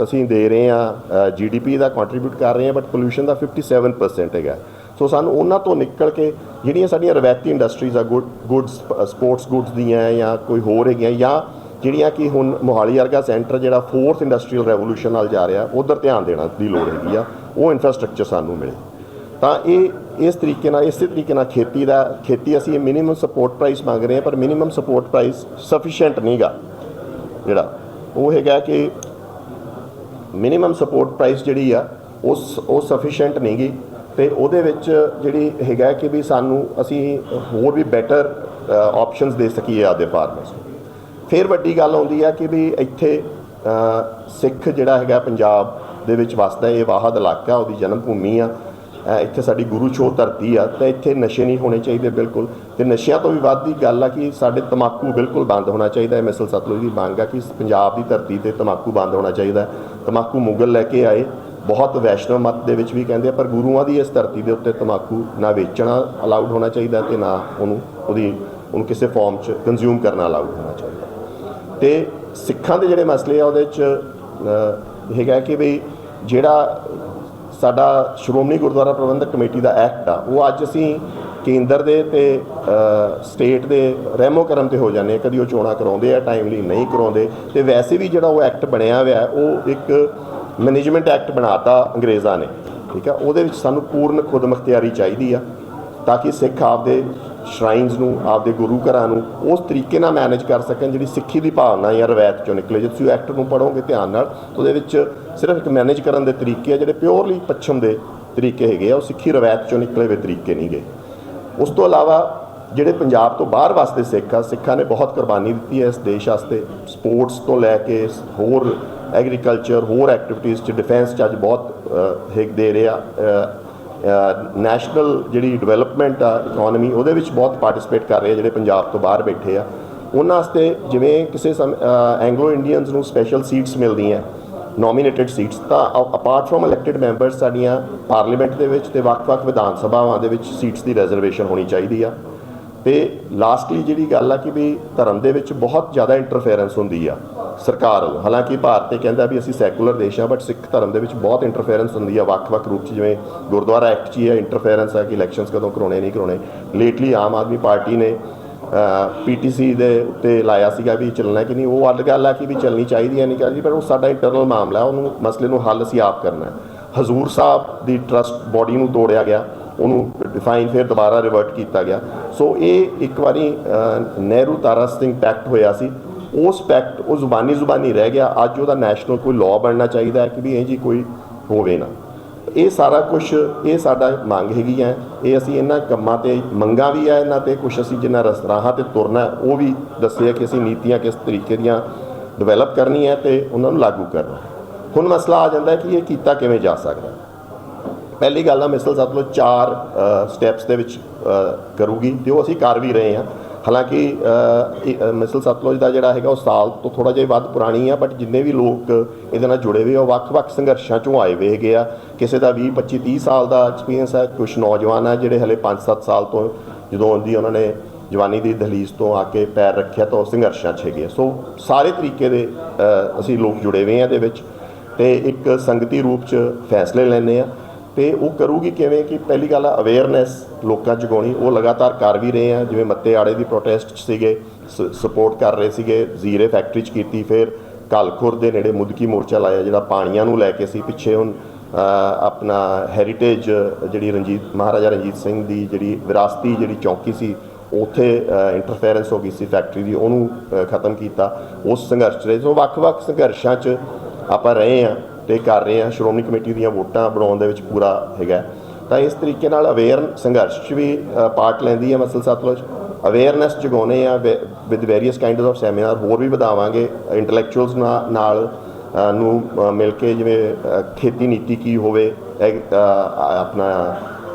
ਅਸੀਂ ਦੇ ਰਹੇ ਆ ਜੀਡੀਪੀ ਦਾ ਕੰਟਰੀਬਿਊਟ ਕਰ ਰਹੇ ਆ ਬਟ ਪੋਲੂਸ਼ਨ ਦਾ 57% ਹੈਗਾ। ਸੋ ਸਾਨੂੰ ਉਹਨਾਂ ਤੋਂ ਨਿਕਲ ਕੇ ਜਿਹੜੀਆਂ ਸਾਡੀਆਂ ਰਵਾਇਤੀ ਇੰਡਸਟਰੀਜ਼ ਆ ਗੁੱਡਸ ਸਪੋਰਟਸ ਗੁੱਡਸ ਦੀਆਂ ਜਾਂ ਕੋਈ ਹੋਰ ਹੈਗੀਆਂ ਜਾਂ ਜਿਹੜੀਆਂ ਕਿ ਹੁਣ ਮੋਹਾਲੀ ਵਰਗਾ ਸੈਂਟਰ ਜਿਹੜਾ ਫੋਰਥ ਇੰਡਸਟਰੀਅਲ ਰੈਵੋਲੂਸ਼ਨ ਨਾਲ ਜਾ ਰਿਹਾ, ਉਧਰ ਧਿਆਨ ਦੇਣਾ ਦੀ ਲੋੜ ਹੈਗੀ ਆ, ਉਹ ਇਨਫਰਾਸਟ੍ਰਕਚਰ ਸਾਨੂੰ ਮਿਲੇ। ਤਾਂ ਇਹ, ਇਸ ਤਰੀਕੇ ਨਾਲ, ਇਸੇ ਤਰੀਕੇ ਨਾਲ ਖੇਤੀ ਦਾ, ਖੇਤੀ ਅਸੀਂ ਮਿਨੀਮਮ ਸਪੋਰਟ ਪ੍ਰਾਈਸ ਮੰਗ ਰਹੇ ਹਾਂ, ਪਰ ਮਿਨੀਮਮ ਸਪੋਰਟ ਪ੍ਰਾਈਸ ਸਫੀਸ਼ੀਐਂਟ ਨਹੀਂਗਾ ਜਿਹੜਾ, ਉਹ ਹੈਗਾ ਕਿ ਮਿਨੀਮਮ ਸਪੋਰਟ ਪ੍ਰਾਈਸ ਜਿਹੜੀ ਆ ਉਸ ਉਹ ਸਫੀਸ਼ੀਐਂਟ ਨਹੀਂਗੀ ਤੇ ਉਹਦੇ ਵਿੱਚ ਜਿਹੜੀ ਹੈਗਾ ਕਿ ਵੀ ਸਾਨੂੰ ਅਸੀਂ ਹੋਰ ਵੀ ਬੈਟਰ ਆਪਸ਼ਨਸ ਦੇ ਸਕੀਏ ਆਦੇ ਫਾਰਮਰਸ ਨੂੰ। ਫਿਰ ਵੱਡੀ ਗੱਲ ਆਉਂਦੀ ਹੈ ਕਿ ਵੀ ਇੱਥੇ ਸਿੱਖ ਜਿਹੜਾ ਹੈਗਾ ਪੰਜਾਬ ਦੇ ਵਿੱਚ ਵਸਦਾ ਇਹ ਵਾਹਦ ਇਲਾਕਾ, ਉਹਦੀ ਜਨਮ ਭੂਮੀ ਆ ਇੱਥੇ ਸਾਡੀ ਗੁਰੂ ਛੋ ਧਰਤੀ ਆ, ਤਾਂ ਇੱਥੇ ਨਸ਼ੇ ਨਹੀਂ ਹੋਣੇ ਚਾਹੀਦੇ ਬਿਲਕੁਲ। ਤੇ ਨਸ਼ਿਆਂ ਤੋਂ ਵੀ ਵੱਧ ਦੀ ਗੱਲ ਆ ਕਿ ਸਾਡੇ ਤਮਾਕੂ ਬਿਲਕੁਲ ਬੰਦ ਹੋਣਾ ਚਾਹੀਦਾ। ਹੈ ਮਿਸਲ ਸਤਲੁਜ ਦੀ ਮੰਗ ਆ ਕਿ ਪੰਜਾਬ ਦੀ ਧਰਤੀ ਤੇ ਤਮਾਕੂ ਬੰਦ ਹੋਣਾ ਚਾਹੀਦਾ। ਹੈ। ਤਮਾਕੂ ਮੁਗਲ ਲੈ ਕੇ ਆਏ। ਬਹੁਤ ਵੈਸ਼ਨਵ ਮਤ ਦੇ ਵਿੱਚ ਵੀ ਕਹਿੰਦੇ ਆ, ਪਰ ਗੁਰੂਆਂ ਦੀ ਇਸ ਧਰਤੀ ਦੇ ਉੱਤੇ ਤਮਾਕੂ ਨਾ ਵੇਚਣਾ ਅਲਾਉਡ ਹੋਣਾ ਚਾਹੀਦਾ ਤੇ ਨਾ ਉਹਨੂੰ, ਉਹਦੀ, ਉਹਨੂੰ ਕਿਸੇ ਫਾਰਮ 'ਚ ਕੰਜ਼ਿਊਮ ਕਰਨਾ ਅਲਾਉਡ ਹੋਣਾ ਚਾਹੀਦਾ। ਤੇ ਸਿੱਖਾਂ ਦੇ ਜਿਹੜੇ ਮਸਲੇ ਆ ਉਹਦੇ 'ਚ ਹੈਗਾ ਕਿ ਵੀ ਜਿਹੜਾ ਸਾਡਾ ਸ਼੍ਰੋਮਣੀ ਗੁਰਦੁਆਰਾ ਪ੍ਰਬੰਧਕ ਕਮੇਟੀ ਦਾ ਐਕਟ ਆ, ਉਹ ਅੱਜ ਅਸੀਂ ਕੇਂਦਰ ਦੇ ਤੇ ਸਟੇਟ ਦੇ ਰਹਿਮੋ ਕਰਮ ਤੇ ਹੋ ਜਾਂਦੇ ਆ, ਕਦੀ ਉਹ ਚੋਣਾਂ ਕਰਾਉਂਦੇ ਆ ਟਾਈਮਲੀ ਨਹੀਂ ਕਰਾਉਂਦੇ, ਤੇ ਵੈਸੇ ਵੀ ਜਿਹੜਾ ਉਹ ਐਕਟ ਬਣਿਆ ਹੋਇਆ, ਉਹ ਇੱਕ ਮੈਨੇਜਮੈਂਟ ਐਕਟ ਬਣਾਤਾ ਅੰਗਰੇਜ਼ਾਂ ਨੇ, ਠੀਕ ਆ, ਉਹਦੇ ਵਿੱਚ ਸਾਨੂੰ ਪੂਰਨ ਖੁਦਮੁਖਤਿਆਰੀ ਚਾਹੀਦੀ ਆ। ਤਾਂ ਕਿ ਸਿੱਖ ਆਪਦੇ ਸ਼ਰਾਈਨਸ ਨੂੰ ਆਪਦੇ ਗੁਰੂ ਘਰਾਂ ਨੂੰ ਉਸ ਤਰੀਕੇ ਨਾਲ ਮੈਨੇਜ ਕਰ ਸਕਣ ਜਿਹੜੀ ਸਿੱਖੀ ਦੀ ਭਾਵਨਾ ਜਾਂ ਰਵਾਇਤ ਚੋਂ ਨਿਕਲੇ। ਜੇ ਤੁਸੀਂ ਐਕਟ ਨੂੰ ਪੜੋਗੇ ਧਿਆਨ ਨਾਲ ਉਹਦੇ ਵਿੱਚ ਸਿਰਫ ਇੱਕ ਮੈਨੇਜ ਕਰਨ ਦੇ ਤਰੀਕੇ ਆ ਜਿਹੜੇ ਪਿਓਰਲੀ ਪੱਛਮ ਦੇ ਤਰੀਕੇ ਹੈਗੇ ਆ ਉਹ ਸਿੱਖੀ ਰਵਾਇਤ ਚੋਂ ਨਿਕਲੇ ਹੋਏ ਤਰੀਕੇ ਨਹੀਂ ਗਏ ਉਸ ਤੋਂ ਇਲਾਵਾ ਜਿਹੜੇ ਪੰਜਾਬ ਤੋਂ ਬਾਹਰ ਵਾਸਤੇ ਸਿੱਖ ਆ ਸਿੱਖਾਂ ਨੇ ਬਹੁਤ ਕੁਰਬਾਨੀ ਦਿੱਤੀ ਹੈ ਇਸ ਦੇਸ਼ ਵਾਸਤੇ। ਸਪੋਰਟਸ ਤੋਂ ਲੈ ਕੇ ਹੋਰ ਐਗਰੀਕਲਚਰ ਹੋਰ ਐਕਟੀਵਿਟੀਜ਼ ਚ ਡਿਫੈਂਸ ਚ ਅੱਜ ਬਹੁਤ ਅ, ਹਿੱਕ ਦੇ ਰਿਹਾ ਨੈਸ਼ਨਲ ਜਿਹੜੀ ਡਿਵੈਲਪਮੈਂਟ ਆ ਇਕਨੋਮੀ ਉਹਦੇ ਵਿੱਚ ਬਹੁਤ ਪਾਰਟਿਸਿਪੇਟ ਕਰ ਰਹੇ ਆ ਜਿਹੜੇ ਪੰਜਾਬ ਤੋਂ ਬਾਹਰ ਬੈਠੇ ਆ। ਉਹਨਾਂ ਵਾਸਤੇ ਜਿਵੇਂ ਕਿਸੇ ਐਂਗਲੋ ਇੰਡੀਅਨਸ ਨੂੰ ਸਪੈਸ਼ਲ ਸੀਟਸ ਮਿਲਦੀਆਂ ਨੋਮੀਨੇਟਡ ਸੀਟਸ ਤਾਂ ਅਪਾਰਟ ਫਰਮ ਇਲੈਕਟਿਡ ਮੈਂਬਰਸ ਸਾਡੀਆਂ ਪਾਰਲੀਮੈਂਟ ਦੇ ਵਿੱਚ ਤੇ ਵੱਖ-ਵੱਖ ਵਿਧਾਨ ਸਭਾਵਾਂ ਦੇ ਵਿੱਚ ਸੀਟਸ ਦੀ ਰਿਜ਼ਰਵੇਸ਼ਨ ਹੋਣੀ ਚਾਹੀਦੀ ਆ। ਤੇ ਲਾਸਟਲੀ ਜਿਹੜੀ ਗੱਲ ਆ ਕਿ ਵੀ ਧਰਮ ਦੇ ਵਿੱਚ ਬਹੁਤ ਜ਼ਿਆਦਾ ਇੰਟਰਫੇਰੈਂਸ ਹੁੰਦੀ ਆ। ਸਰਕਾਰ ਵੱਲੋਂ। ਹਾਲਾਂਕਿ ਭਾਰਤ ਇਹ ਕਹਿੰਦਾ ਵੀ ਅਸੀਂ ਸੈਕੂਲਰ ਦੇਸ਼ ਆ ਬਟ ਸਿੱਖ ਧਰਮ ਦੇ ਵਿੱਚ ਬਹੁਤ ਇੰਟਰਫੇਰੈਂਸ ਹੁੰਦੀ ਆ, ਵੱਖ-ਵੱਖ ਰੂਪ 'ਚ, ਜਿਵੇਂ ਗੁਰਦੁਆਰਾ ਐਕਟ 'ਚ ਹੀ ਹੈ ਇੰਟਰਫੇਰੈਂਸ ਆ ਕਿ ਇਲੈਕਸ਼ਨਸ ਕਦੋਂ ਕਰਾਉਣੇ, ਨਹੀਂ ਕਰਾਉਣੇ। ਲੇਟਲੀ ਆਮ ਆਦਮੀ ਪਾਰਟੀ ਨੇ ਪੀਟੀਸੀ ਦੇ ਉੱਤੇ ਲਾਇਆ ਸੀਗਾ ਵੀ ਚੱਲਣਾ ਕਿ ਨਹੀਂ। ਉਹ ਅੱਡ ਗੱਲ ਆ ਕਿ ਵੀ ਚੱਲਣੀ ਚਾਹੀਦੀ ਹੈ, ਨਹੀਂ ਚਾਹੀਦੀ, ਪਰ ਉਹ ਸਾਡਾ ਇੰਟਰਨਲ ਮਾਮਲਾ ਉਹਨੂੰ ਮਸਲੇ ਨੂੰ ਹੱਲ ਅਸੀਂ ਆਪ ਕਰਨਾ ਹੈ। ਹਜ਼ੂਰ ਸਾਹਿਬ ਦੀ ਟਰਸਟ ਬੋਡੀ ਨੂੰ ਤੋੜਿਆ ਗਿਆ, ਉਹਨੂੰ ਡਿਫਾਈਨ ਫਿਰ ਦੁਬਾਰਾ ਰਿਵਰਟ ਕੀਤਾ ਗਿਆ। ਸੋ ਇਹ ਇੱਕ ਵਾਰੀ ਨਹਿਰੂ ਤਾਰਾ ਸਿੰਘ ਪੈਕਟ ਹੋਇਆ ਸੀ। ਉਹ ਸਪੈਕਟ ਉਹ ਜ਼ੁਬਾਨੀ ਜ਼ੁਬਾਨੀ ਰਹਿ ਗਿਆ ਅੱਜ ਉਹਦਾ ਨੈਸ਼ਨਲ ਕੋਈ ਲਾਅ ਬਣਨਾ ਚਾਹੀਦਾ ਹੈ ਕਿ ਵੀ ਇਹ ਜੀ ਕੋਈ ਹੋਵੇ ਨਾ। ਇਹ ਸਾਰਾ ਕੁਝ ਇਹ ਸਾਡਾ ਮੰਗ ਹੈਗੀ ਹੈ। ਇਹ ਅਸੀਂ ਇਹਨਾਂ ਕੰਮਾਂ ਤੇ ਮੰਗਾਂ ਵੀ ਹੈ ਇਹਨਾਂ ਤੇ ਕੁਝ ਅਸੀਂ ਜਿੰਨਾ ਰਸ- ਰਾਹਾਂ ਤੇ ਤੁਰਨਾ ਉਹ ਵੀ ਦੱਸਿਆ ਕਿ ਅਸੀਂ ਨੀਤੀਆਂ ਕਿਸ ਤਰੀਕੇ ਦੀਆਂ ਡਿਵੈਲਪ ਕਰਨੀ ਹੈ ਤੇ ਉਹਨਾਂ ਨੂੰ ਲਾਗੂ ਕਰਨਾ ਹੁਣ ਮਸਲਾ ਆ ਜਾਂਦਾ ਕਿ ਇਹ ਕੀਤਾ ਕਿਵੇਂ ਜਾ ਸਕਦਾ ਪਹਿਲੀ ਗੱਲ ਆ ਮਿਸਲ ਸਤਲੁਜ ਚਾਰ ਸਟੈਪਸ ਦੇ ਵਿੱਚ ਅ, ਕਰੂਗੀ ਤੇ ਉਹ ਅਸੀਂ ਕਰ ਵੀ ਰਹੇ ਹਾਂ। ਹਾਲਾਂਕਿ ਅ, ਮਿਸਲ ਸਤਲੁਜ ਦਾ ਜਿਹੜਾ ਹੈਗਾ ਉਹ ਸਾਲ ਤੋਂ ਥੋੜਾ ਜਿਹਾ ਵੱਧ ਪੁਰਾਣੀ ਆ ਬਟ ਜਿੰਨੇ ਵੀ ਲੋਕ ਇਹਦੇ ਨਾਲ ਜੁੜੇ ਹੋਏ ਆ ਉਹ ਵੱਖ-ਵੱਖ ਸੰਘਰਸ਼ਾਂ ਚੋਂ ਆਏ ਹੋਏ ਹੈਗੇ ਆ ਕਿਸੇ ਦਾ 20 25 30 ਸਾਲ ਦਾ ਐਕਸਪੀਰੀਅੰਸ ਹੈ ਕੁਝ ਨੌਜਵਾਨ ਆ ਜਿਹੜੇ ਹਲੇ 5-7 ਸਾਲ ਤੋਂ ਜਦੋਂ ਦੀ ਉਹਨਾਂ ਨੇ ਜਵਾਨੀ ਦੀ ਦਹਲੀਜ਼ ਤੋਂ ਆ ਕੇ ਪੈਰ ਰੱਖਿਆ ਤਾਂ ਉਹ ਸੰਘਰਸ਼ਾਂ 'ਚ ਹੈਗੇ ਆ। ਸੋ ਸਾਰੇ ਤਰੀਕੇ ਦੇ ਅਸੀਂ ਲੋਕ ਜੁੜੇ ਹੋਏ ਆ ਇਹਦੇ ਵਿੱਚ ਤੇ ਇੱਕ ਸੰਗਤੀ ਰੂਪ 'ਚ ਫੈਸਲੇ ਲੈਣੇ ਆ ਤੇ ਉਹ ਕਰੂਗੀ ਕਿਵੇਂ ਕਿ ਪਹਿਲੀ ਗੱਲ ਆ ਅਵੇਅਰਨੈਸ ਲੋਕਾਂ 'ਚ ਗਾਉਣੀ, ਉਹ ਲਗਾਤਾਰ ਕਰ ਵੀ ਰਹੇ ਆ, ਜਿਵੇਂ ਮੱਤੇ ਆੜੇ ਦੀ ਪ੍ਰੋਟੈਸਟ 'ਚ ਸੀਗੇ ਸਪੋਰਟ ਕਰ ਰਹੇ ਸੀਗੇ, ਜ਼ੀਰੇ ਫੈਕਟਰੀ 'ਚ ਕੀਤੀ, ਫਿਰ ਕਾਲਖੁਰ ਦੇ ਨੇੜੇ ਮੁਦਕੀ ਮੋਰਚਾ ਲਾਇਆ ਜਿਹੜਾ ਪਾਣੀਆਂ ਨੂੰ ਲੈ ਕੇ ਸੀ, ਪਿੱਛੇ ਹੁਣ ਆਪਣਾ ਹੈਰੀਟੇਜ ਜਿਹੜੀ ਰਣਜੀਤ, ਮਹਾਰਾਜਾ ਰਣਜੀਤ ਸਿੰਘ ਦੀ ਜਿਹੜੀ ਵਿਰਾਸਤੀ ਜਿਹੜੀ ਚੌਕੀ ਸੀ, ਉੱਥੇ ਇੰਟਰਫੇਰੈਂਸ ਹੋ ਗਈ ਸੀ ਫੈਕਟਰੀ ਦੀ, ਉਹਨੂੰ ਖਤਮ ਕੀਤਾ। ਉਸ ਸੰਘਰਸ਼ 'ਚ ਰਹੇ, ਸੋ ਵੱਖ-ਵੱਖ ਸੰਘਰਸ਼ਾਂ 'ਚ ਆਪਾਂ ਰਹੇ ਆ। ਤੇ ਕਰ ਰਹੇ ਆ ਸ਼੍ਰੋਮਣੀ ਕਮੇਟੀ ਦੀਆਂ ਵੋਟਾਂ ਬਣਾਉਣ ਦੇ ਵਿੱਚ ਪੂਰਾ ਹੈਗਾ ਤਾਂ ਇਸ ਤਰੀਕੇ ਨਾਲ ਅਵੇਅਰ ਸੰਘਰਸ਼ 'ਚ ਵੀ ਪਾਰਟ ਲੈਂਦੀ ਹੈ ਮਸਲ ਸਤਲੁਜ ਅਵੇਅਰਨੈਸ ਜਗਾਉਣੇ ਆ with various kinds of seminar, ਹੋਰ ਵੀ ਵਧਾਵਾਂਗੇ ਇੰਟੈਲੈਕਚੁਅਲਸ ਨਾਲ ਨੂੰ ਮਿਲ ਕੇ ਜਿਵੇਂ ਖੇਤੀ ਨੀਤੀ ਕੀ ਹੋਵੇ ਆਪਣਾ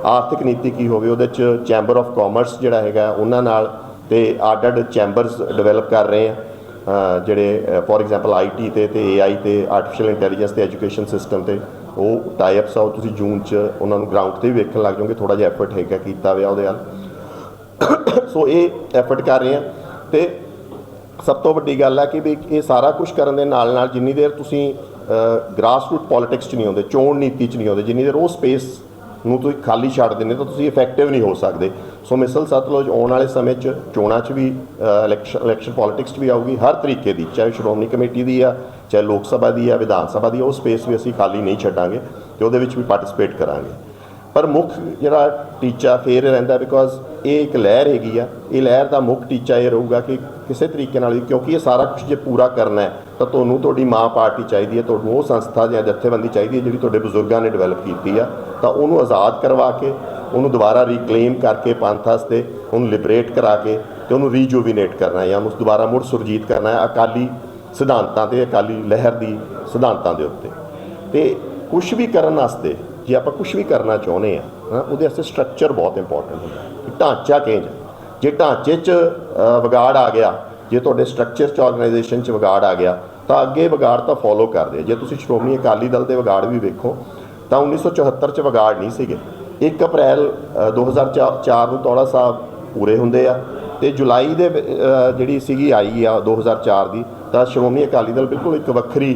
ਆਰਥਿਕ ਨੀਤੀ ਕੀ ਹੋਵੇ, ਉਹਦੇ ਚ ਚੈਂਬਰ ਆਫ ਕਾਮਰਸ ਜਿਹੜਾ ਹੈਗਾ, ਉਹਨਾਂ ਨਾਲ ਤੇ ਅੱਡ ਅੱਡ ਚੈਂਬਰਸ ਡਿਵੈਲਪ ਕਰ ਰਹੇ ਆ ਜਿਹੜੇ ਫੋਰ ਐਗਜ਼ਾਮਪਲ ਆਈਟੀ ਤੇ ਤੇ ਏਆਈ ਤੇ ਆਰਟੀਫੀਸ਼ੀਅਲ ਇੰਟੈਲੀਜੈਂਸ ਤੇ ਐਜੂਕੇਸ਼ਨ ਸਿਸਟਮ ਤੇ ਉਹ ਟਾਈ ਅਪਸ ਆ ਉਹ ਤੁਸੀਂ ਜੂਨ ਚ ਉਹਨਾਂ ਨੂੰ ਗਰਾਊਂਡ ਤੇ ਵੀ ਵੇਖਣ ਲੱਗ ਜਾਓਗੇ ਥੋੜਾ ਜਿਹਾ ਐਫਰਟ ਹੈਗਾ ਕੀਤਾ ਹੋਇਆ ਉਹਦੇ ਨਾਲ। ਸੋ ਇਹ ਐਫਰਟ ਕਰ ਰਹੇ ਆ। ਤੇ ਸਭ ਤੋਂ ਵੱਡੀ ਗੱਲ ਹੈ ਕਿ ਵੀ ਇਹ ਸਾਰਾ ਕੁਝ ਕਰਨ ਦੇ ਨਾਲ ਨਾਲ ਜਿੰਨੀ ਦੇਰ ਤੁਸੀਂ ਗ੍ਰਾਸਰੂਟ ਪੋਲਿਟਿਕਸ 'ਚ ਨਹੀਂ ਆਉਂਦੇ, ਚੋਣ ਨੀਤੀ 'ਚ ਨਹੀਂ ਆਉਂਦੇ, ਜਿੰਨੀ ਦੇਰ ਉਹ ਸਪੇਸ ਨੂੰ ਤੁਸੀਂ ਖਾਲੀ ਛੱਡ ਦਿੰਦੇ ਤਾਂ ਤੁਸੀਂ ਇਫੈਕਟਿਵ ਨਹੀਂ ਹੋ ਸਕਦੇ। ਸੋ ਮਿਸਲ ਸਤਲੁਜ ਆਉਣ ਵਾਲੇ ਸਮੇਂ 'ਚ ਚੋਣਾਂ 'ਚ ਵੀ ਇਲੈਕਸ਼ਨ ਇਲੈਕਸ਼ਨ ਪੋਲਿਟਿਕਸ 'ਚ ਵੀ ਆਊਗੀ ਹਰ ਤਰੀਕੇ ਦੀ ਚਾਹੇ ਸ਼੍ਰੋਮਣੀ ਕਮੇਟੀ ਦੀ ਆ ਚਾਹੇ ਲੋਕ ਸਭਾ ਦੀ ਆ ਵਿਧਾਨ ਸਭਾ ਦੀ ਆ, ਉਹ ਸਪੇਸ ਵੀ ਅਸੀਂ ਖਾਲੀ ਨਹੀਂ ਛੱਡਾਂਗੇ ਤੇ ਉਹਦੇ ਵਿੱਚ ਵੀ ਪਾਰਟਿਸਿਪੇਟ ਕਰਾਂਗੇ। ਪਰ ਮੁੱਖ ਜਿਹੜਾ ਟੀਚਾ ਫੇਰ ਰਹਿੰਦਾ ਬਿਕੋਜ਼ ਇਹ ਇੱਕ ਲਹਿਰ ਹੈਗੀ ਆ, ਇਹ ਲਹਿਰ ਦਾ ਮੁੱਖ ਟੀਚਾ ਇਹ ਰਹੂਗਾ ਕਿ ਕਿਸੇ ਤਰੀਕੇ ਨਾਲ ਵੀ ਕਿਉਂਕਿ ਇਹ ਸਾਰਾ ਕੁਝ ਜੇ ਪੂਰਾ ਕਰਨਾ ਹੈ, ਤਾਂ ਤੁਹਾਨੂੰ ਤੁਹਾਡੀ ਮਾਂ ਪਾਰਟੀ ਚਾਹੀਦੀ ਹੈ, ਤੁਹਾਨੂੰ ਉਹ ਸੰਸਥਾ ਜਾਂ ਜਥੇਬੰਦੀ ਚਾਹੀਦੀ ਹੈ ਜਿਹੜੀ ਤੁਹਾਡੇ ਬਜ਼ੁਰਗਾਂ ਨੇ ਡਿਵੈਲਪ ਕੀਤੀ ਆ, ਤਾਂ ਉਹਨੂੰ ਆਜ਼ਾਦ ਕਰਵਾ ਕੇ, ਉਹਨੂੰ ਦੁਬਾਰਾ ਰੀਕਲੇਮ ਕਰਕੇ ਪੰਥ ਵਾਸਤੇ, ਉਹਨੂੰ ਲਿਬਰੇਟ ਕਰਾ ਕੇ ਤੇ ਉਹਨੂੰ ਰੀਜੂਵੀਨੇਟ ਕਰਨਾ ਹੈ ਜਾਂ ਉਹਨੂੰ ਦੁਬਾਰਾ ਮੁੜ ਸੁਰਜੀਤ ਕਰਨਾ ਹੈ ਅਕਾਲੀ ਸਿਧਾਂਤਾਂ ਤੇ ਅਕਾਲੀ ਲਹਿਰ ਦੀ ਸਿਧਾਂਤਾਂ ਦੇ ਉੱਤੇ। ਤੇ ਕੁਝ ਵੀ ਕਰਨ ਵਾਸਤੇ ਜੇ ਆਪਾਂ ਕੁਝ ਵੀ ਕਰਨਾ ਚਾਹੁੰਦੇ ਆ ਹਾਂ ਉਹਦੇ ਵਾਸਤੇ ਸਟਰਕਚਰ ਬਹੁਤ ਇੰਪੋਰਟੈਂਟ ਹੁੰਦਾ ਢਾਂਚਾ ਚੇਂਜ ਜੇ ਢਾਂਚੇ 'ਚ ਵਿਗਾੜ ਆ ਗਿਆ ਜੇ ਤੁਹਾਡੇ ਸਟਰਕਚਰ 'ਚ ਆਰਗੇਨਾਈਜੇਸ਼ਨ 'ਚ ਵਿਗਾੜ ਆ ਗਿਆ ਤਾਂ ਅੱਗੇ ਵਿਗਾੜ ਤਾਂ ਫੋਲੋ ਕਰਦੇ ਜੇ ਤੁਸੀਂ ਸ਼੍ਰੋਮਣੀ ਅਕਾਲੀ ਦਲ ਦੇ ਵਿਗਾੜ ਵੀ ਵੇਖੋ ਤਾਂ 1974 'ਚ ਵਿਗਾੜ ਨਹੀਂ ਸੀਗੇ। 1 ਅਪ੍ਰੈਲ ਅ, 2004 ਨੂੰ ਤੌੜਾ ਸਾਹਿਬ ਪੂਰੇ ਹੁੰਦੇ ਆ ਤੇ ਜੁਲਾਈ ਦੇ ਜਿਹੜੀ ਸੀਗੀ ਆਈ ਆ 2004 ਦੀ ਤਾਂ ਸ਼੍ਰੋਮਣੀ ਅਕਾਲੀ ਦਲ ਬਿਲਕੁਲ ਇੱਕ ਵੱਖਰੀ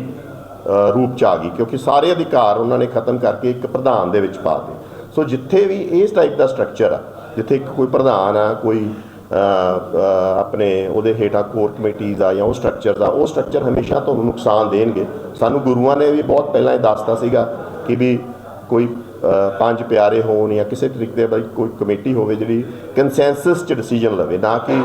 ਰੂਪ ਚ ਆ ਗਈ, ਕਿਉਂਕਿ ਸਾਰੇ ਅਧਿਕਾਰ ਉਹਨਾਂ ਨੇ ਖਤਮ ਕਰਕੇ ਇੱਕ ਪ੍ਰਧਾਨ ਦੇ ਵਿੱਚ ਪਾ ਦਿੱਤੇ। ਸੋ ਜਿੱਥੇ ਵੀ ਇਸ ਟਾਈਪ ਦਾ ਸਟਰਕਚਰ ਆ, ਜਿੱਥੇ ਇੱਕ ਕੋਈ ਪ੍ਰਧਾਨ ਆ, ਕੋਈ ਆਪਣੇ ਉਹਦੇ ਹੇਠਾਂ ਕੋਰ ਕਮੇਟੀਜ਼ ਆ ਜਾਂ ਉਹ ਸਟਰਕਚਰ ਆ, ਉਹ ਸਟਰਕਚਰ ਹਮੇਸ਼ਾ ਤੁਹਾਨੂੰ ਨੁਕਸਾਨ ਦੇਣਗੇ। ਸਾਨੂੰ ਗੁਰੂਆਂ ਨੇ ਵੀ ਬਹੁਤ ਪਹਿਲਾਂ ਇਹ ਦੱਸਤਾ ਸੀਗਾ ਕਿ ਵੀ ਕੋਈ ਪੰਜ ਪਿਆਰੇ ਹੋਣ ਜਾਂ ਕਿਸੇ ਤਰੀਕੇ ਦੀ ਕੋਈ ਕਮੇਟੀ ਹੋਵੇ ਜਿਹੜੀ ਕੰਸੈਂਸਸ ਚ ਡਿਸੀਜਨ ਲਵੇ, ਨਾ ਕਿ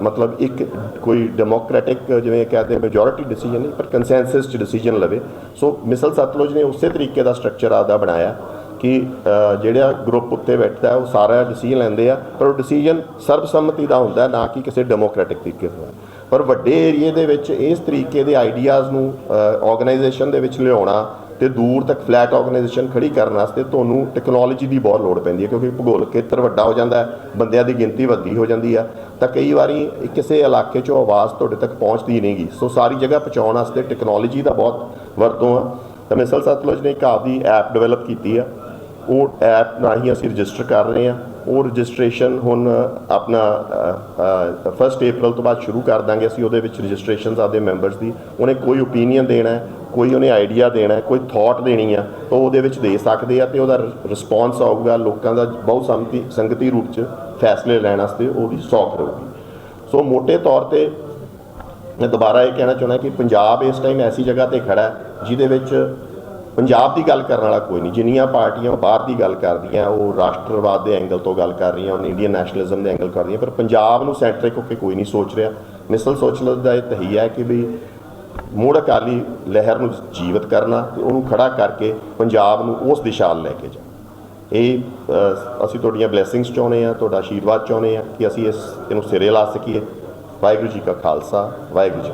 ਮਤਲਬ ਇੱਕ ਕੋਈ ਡੈਮੋਕ੍ਰੈਟਿਕ ਜਿਵੇਂ ਕਹਿੰਦੇ ਮੈਜੋਰਿਟੀ ਡਿਸੀਜਨ ਨਹੀਂ, ਪਰ ਕੰਸੈਂਸਸ ਚ ਡਿਸੀਜਨ ਲਵੇ। ਸੋ ਮਿਸਲ ਸਤਲੁਜ ਨੇ ਉਸੇ ਤਰੀਕੇ ਦਾ ਸਟਰਕਚਰ ਆਦਾ ਬਣਾਇਆ ਕਿ ਜਿਹੜਾ ਗਰੁੱਪ ਉੱਤੇ ਬੈਠਦਾ, ਉਹ ਸਾਰਾ ਡਿਸੀਜਨ ਲੈਂਦੇ ਆ, ਪਰ ਉਹ ਡਿਸੀਜਨ ਸਰਬਸੰਮਤੀ ਦਾ ਹੁੰਦਾ, ਨਾ ਕਿ ਕਿਸੇ ਡੈਮੋਕ੍ਰੈਟਿਕ ਤਰੀਕੇ ਦਾ। ਪਰ ਵੱਡੇ ਏਰੀਏ ਦੇ ਵਿੱਚ ਇਸ ਤਰੀਕੇ ਦੇ ਆਈਡੀਆਜ਼ ਨੂੰ ਆਰਗੇਨਾਈਜੇਸ਼ਨ ਦੇ ਵਿੱਚ ਲਿਆਉਣਾ ਤੇ ਦੂਰ ਤੱਕ ਫਲੈਟ ਆਰਗੇਨਾਈਜੇਸ਼ਨ ਖੜੀ ਕਰਨ ਵਾਸਤੇ ਤੁਹਾਨੂੰ ਟੈਕਨੋਲੋਜੀ ਦੀ ਬਹੁਤ ਲੋੜ ਪੈਂਦੀ ਹੈ, ਕਿਉਂਕਿ ਭੂਗੋਲ ਖੇਤਰ ਵੱਡਾ ਹੋ ਜਾਂਦਾ ਹੈ, ਬੰਦਿਆਂ ਦੀ ਗਿਣਤੀ ਵੱਡੀ ਹੋ ਜਾਂਦੀ ਆ ਤਾਂ ਕਈ ਵਾਰੀ ਕਿਸੇ ਇਲਾਕੇ 'ਚੋਂ ਆਵਾਜ਼ ਤੁਹਾਡੇ ਤੱਕ ਪਹੁੰਚਦੀ ਨਹੀਂਗੀ ਸੋ ਸਾਰੀ ਜਗ੍ਹਾ ਪਹੁੰਚਾਉਣ ਵਾਸਤੇ ਟੈਕਨੋਲੋਜੀ ਦਾ ਬਹੁਤ ਵਰਤੋਂ ਆ। ਤਾਂ ਮਿਸਲ ਸਤਲੁਜ ਨੇ ਇੱਕ ਆਪਦੀ ਐਪ ਡਿਵੈਲਪ ਕੀਤੀ ਆ। ਉਹ ਐਪ ਰਾਹੀਂ ਅਸੀਂ ਰਜਿਸਟਰ ਕਰ ਰਹੇ ਹਾਂ। ਉਹ ਰਜਿਸਟ੍ਰੇਸ਼ਨ ਹੁਣ ਆਪਣਾ 1 ਅਪ੍ਰੈਲ ਤੋਂ ਬਾਅਦ ਸ਼ੁਰੂ ਕਰ ਦਾਂਗੇ ਅਸੀਂ, ਉਹਦੇ ਵਿੱਚ ਰਜਿਸਟ੍ਰੇਸ਼ਨਸ ਆਪਦੇ ਮੈਂਬਰਸ ਦੀ। ਉਹਨੇ ਕੋਈ ਓਪੀਨੀਅਨ ਦੇਣਾ ਕੋਈ ਉਹਨੇ ਆਈਡੀਆ ਦੇਣਾ, ਕੋਈ ਥਾਟ ਦੇਣੀ ਆ ਤਾਂ ਉਹਦੇ ਵਿੱਚ ਦੇ ਸਕਦੇ ਆ ਤੇ ਉਹਦਾ ਰਿਸਪੌਂਸ ਆਊਗਾ ਲੋਕਾਂ ਦਾ ਬਹੁਤ ਸੰਮਤੀ, ਸੰਗਤੀ ਰੂਪ ਚ ਫੈਸਲੇ ਲੈਣ ਵਾਸਤੇ ਉਹਦੀ ਸੌਖ ਰਹੂਗੀ। ਸੋ ਮੋٹے ਤੌਰ ਤੇ ਮੈਂ ਦੁਬਾਰਾ ਇਹ ਕਹਿਣਾ ਚਾਹੁੰਦਾ ਕਿ ਪੰਜਾਬ ਇਸ ਟਾਈਮ ਐਸੀ ਜਗ੍ਹਾ ਤੇ ਖੜਾ ਹੈ ਜਿਹਦੇ ਵਿੱਚ ਪੰਜਾਬ ਦੀ ਗੱਲ ਕਰਨ ਵਾਲਾ ਕੋਈ ਨਹੀਂ। ਜਿੰਨੀਆਂ ਪਾਰਟੀਆਂ ਬਾਹਰ ਦੀ ਗੱਲ ਕਰਦੀਆਂ, ਉਹ ਰਾਸ਼ਟਰਵਾਦ ਦੇ ਐਂਗਲ ਤੋਂ ਗੱਲ ਕਰ ਰਹੀਆਂ ਉਹ ਇੰਡੀਅਨ ਨੈਸ਼ਨਲਿਜ਼ਮ ਦੇ ਐਂਗਲ ਕਰਦੀਆਂ ਪਰ ਪੰਜਾਬ ਨੂੰ ਸੈਂਟਰਿਕ ਹੋ ਕੇ ਕੋਈ ਨਹੀਂ ਸੋਚ ਰਿਹਾ। ਮਿਸਲ ਸੋਚਲਤ ਦਾ ਇਹ ਤਹੀਆ ਹੈ ਕਿ ਵੀ ਮੁੜ ਅਕਾਲੀ ਲਹਿਰ ਨੂੰ ਜੀਵਤ ਕਰਨਾ ਤੇ ਉਹਨੂੰ ਖੜਾ ਕਰਕੇ ਪੰਜਾਬ ਨੂੰ ਉਸ ਦਿਸ਼ਾ ਵੱਲ ਲੈ ਕੇ ਜਾਣਾ। ਇਹ ਅਸੀਂ ਤੁਹਾਡੀਆਂ ਬਲੇਸਿੰਗਸ ਚਾਹੁੰਦੇ ਆ ਤੁਹਾਡਾ ਆਸ਼ੀਰਵਾਦ ਚਾਹੁੰਦੇ ਆ ਕਿ ਅਸੀਂ ਇਸ, ਇਹਨੂੰ ਸਿਰੇ ਲਾ ਸਕੀਏ। ਵਾਹਿਗੁਰੂ ਜੀ ਕਾ ਖਾਲਸਾ, ਵਾਹਿਗੁਰੂ ਜੀ